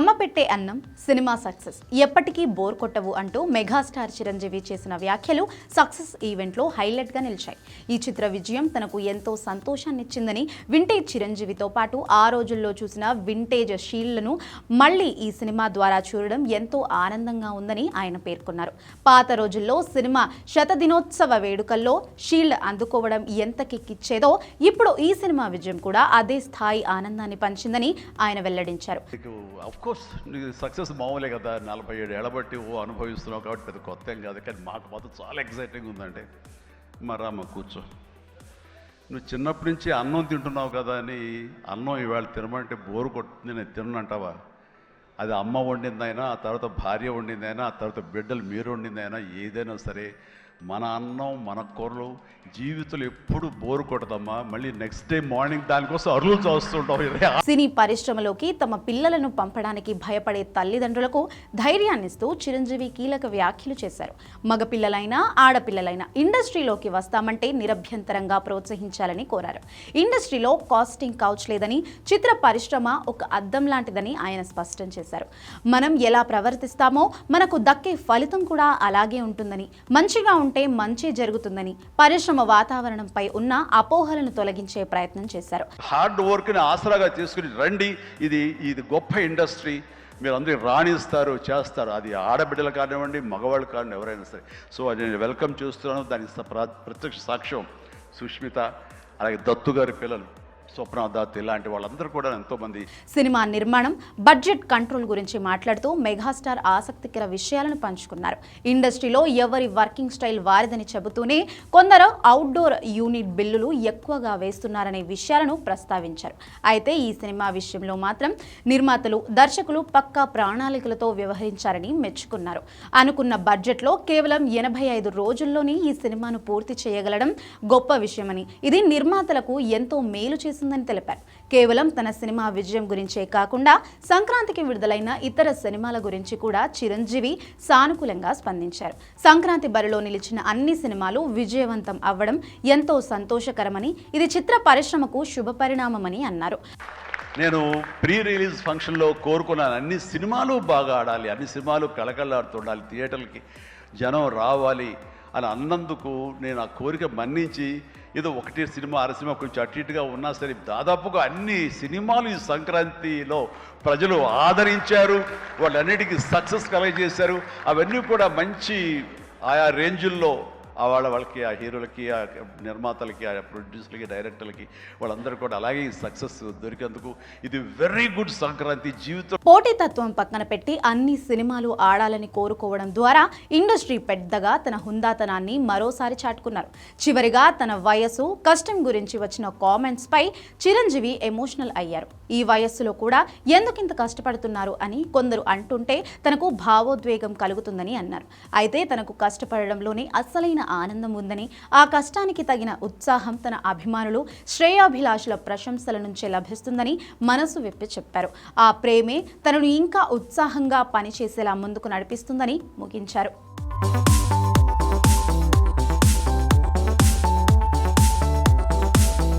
అమ్మ పెట్టే అన్నం సినిమా సక్సెస్. ఎప్పటికీ బోర్ కొట్టవు అంటూ మెగాస్టార్ చిరంజీవి చేసిన వ్యాఖ్యలు సక్సెస్ ఈవెంట్లో హైలైట్గా నిలిచాయి. ఈ చిత్ర విజయం తనకు ఎంతో సంతోషాన్నిచ్చిందని వింటేజ్ చిరంజీవితో పాటు ఆ రోజుల్లో చూసిన వింటేజ్ షీల్డ్లను మళ్ళీ ఈ సినిమా ద్వారా చూడడం ఎంతో ఆనందంగా ఉందని ఆయన పేర్కొన్నారు. పాత రోజుల్లో సినిమా శతదినోత్సవ వేడుకల్లో షీల్డ్ అందుకోవడం ఎంత కిక్కిచ్చేదో ఇప్పుడు ఈ సినిమా విజయం కూడా అదే స్థాయి ఆనందాన్ని పంచిందని ఆయన వెల్లడించారు. కోర్స్ సక్సెస్ మామూలే కదా నలభై ఏడు ఏళ్ళబట్టి ఓ అనుభవిస్తున్నావు కాబట్టి పెద్ద కొత్త ఏం కాదు కానీ మాకు మాత్రం చాలా ఎక్సైటింగ్ ఉందంటే మరి అమ్మ కూర్చో. నువ్వు చిన్నప్పటి నుంచి అన్నం తింటున్నావు కదా అని అన్నం ఇవాళ తినమంటే బోరు కొట్టింది నేను తిన్నంటావా? అది అమ్మ వండిందైనా ఆ తర్వాత భార్య వండిందైనా ఆ తర్వాత బిడ్డలు మీరు వండిందైనా ఏదైనా సరే మన అన్నం మన కూరలు జీవితంలో ఎప్పుడు బోరు కొట్టదమ్మా. మళ్ళీ నెక్స్ట్ డే మార్నింగ్ దానికోసం అరులు చూస్తుంటాం సినీ పరిశ్రమలోకి తమ పిల్లలను పంపడానికి భయపడే తల్లిదండ్రులకు ధైర్యాన్నిస్తూ చిరంజీవి కీలక వ్యాఖ్యలు చేశారు. మగపిల్లలైనా ఆడపిల్లలైనా ఇండస్ట్రీలోకి వస్తామంటే నిరభ్యంతరంగా ప్రోత్సహించాలని కోరారు. ఇండస్ట్రీలో కాస్టింగ్ కౌచ్ లేదని చిత్ర పరిశ్రమ ఒక అద్దం లాంటిదని ఆయన స్పష్టం చేశారు. మనం ఎలా ప్రవర్తిస్తామో మనకు దక్కే ఫలితం కూడా అలాగే ఉంటుందని మంచిగా ఉంటే మంచి జరుగుతుందని పరిశ్రమ వాతావరణంపై ఉన్న అపోహలను తొలగించే ప్రయత్నం చేశారు. హార్డ్ వర్క్ని ఆసరాగా తీసుకుని రండి. ఇది ఇది గొప్ప ఇండస్ట్రీ. మీరు అందరూ రాణిస్తారు చేస్తారు. అది ఆడబిడ్డలు కానివ్వండి మగవాళ్ళు కానివ్వండి ఎవరైనా సరే. సో అది నేను వెల్కమ్ చేస్తున్నాను. దానికి ప్రత్యక్ష సాక్ష్యం సుష్మిత అలాగే దత్తు గారి పిల్లలు. స్వప్న దత్ ఇలాంటి వాళ్ళందరూ కూడా ఎంతోమంది సినిమా నిర్మాణం బడ్జెట్ కంట్రోల్ గురించి మాట్లాడుతూ మెగాస్టార్ ఆసక్తికర విషయాలను పంచుకున్నారు. ఇండస్ట్రీలో ఎవరి వర్కింగ్ స్టైల్ వారిదని చెబుతూనే కొందరు అవుట్డోర్ యూనిట్ బిల్లులు ఎక్కువగా వేస్తున్నారనే విషయాలను ప్రస్తావించారు. అయితే ఈ సినిమా విషయంలో మాత్రం నిర్మాతలు దర్శకులు పక్కా ప్రణాళికలతో వ్యవహరించారని మెచ్చుకున్నారు. అనుకున్న బడ్జెట్లో కేవలం ఎనభై ఐదు రోజుల్లోనే ఈ సినిమాను పూర్తి చేయగలడం గొప్ప విషయమని ఇది నిర్మాతలకు ఎంతో మేలు చేస్తుందని తెలిపారు. కేవలం తన సినిమా విజయం గురించే కాకుండా సంక్రాంతికి విడుదలైన ఇతర సినిమాల గురించి కూడా చిరంజీవి సానుకూలంగా స్పందించారు. సంక్రాంతి బరిలో నిలిచిన అన్ని సినిమాలు విజయవంతం అవ్వడం ఎంతో సంతోషకరమని ఇది చిత్ర పరిశ్రమకు శుభపరిణామమని అన్నారు. నేను ప్రీ రిలీజ్ ఫంక్షన్లో కోరుకున్నాను. అన్ని సినిమాలు బాగా ఆడాలి అన్ని సినిమాలు కళకళలాడుతుండాలి థియేటర్లకి జనం రావాలి అని అన్నందుకు నేను ఆ కోరిక మన్నించి ఏదో ఒకటి సినిమా అర సినిమా కొంచెం అటు ఇటుగా ఉన్నా సరే దాదాపుగా అన్ని సినిమాలు ఈ సంక్రాంతిలో ప్రజలు ఆదరించారు. వాళ్ళన్నిటికీ సక్సెస్ కలగజేశారు. అవన్నీ కూడా మంచి ఆయా రేంజుల్లో వాళ్ళ వాళ్ళకి ఆ హీరోలకి ఆ నిర్మాతలకి ఆ ప్రొడ్యూసర్లకి డైరెక్టర్లకి వాళ్ళందరూ కూడా అలాగే ఈ సక్సెస్ దొరికేందుకు ఇది వెరీ గుడ్ సంక్రాంతి జీవితం. పోటీతత్వం పక్కన పెట్టి అన్ని సినిమాలు ఆడాలని కోరుకోవడం ద్వారా ఇండస్ట్రీ పెద్దగా తన హుందాతనాన్ని మరోసారి చాటుకున్నారు. చివరిగా తన వయసు కష్టం గురించి వచ్చిన కామెంట్స్ పై చిరంజీవి ఎమోషనల్ అయ్యారు. ఈ వయస్సులో కూడా ఎందుకింత కష్టపడుతున్నారు అని కొందరు అంటుంటే తనకు భావోద్వేగం కలుగుతుందని అన్నారు. అయితే తనకు కష్టపడడంలోనే అస్సలైన ఆనందం ఉందని ఆ కష్టానికి తగిన ఉత్సాహం తన అభిమానులు శ్రేయాభిలాషుల ప్రశంసల నుంచే లభిస్తుందని మనసు విప్పి చెప్పారు. ఆ ప్రేమే తనను ఇంకా ఉత్సాహంగా పనిచేసేలా ముందుకు నడిపిస్తుందని ముగించారు.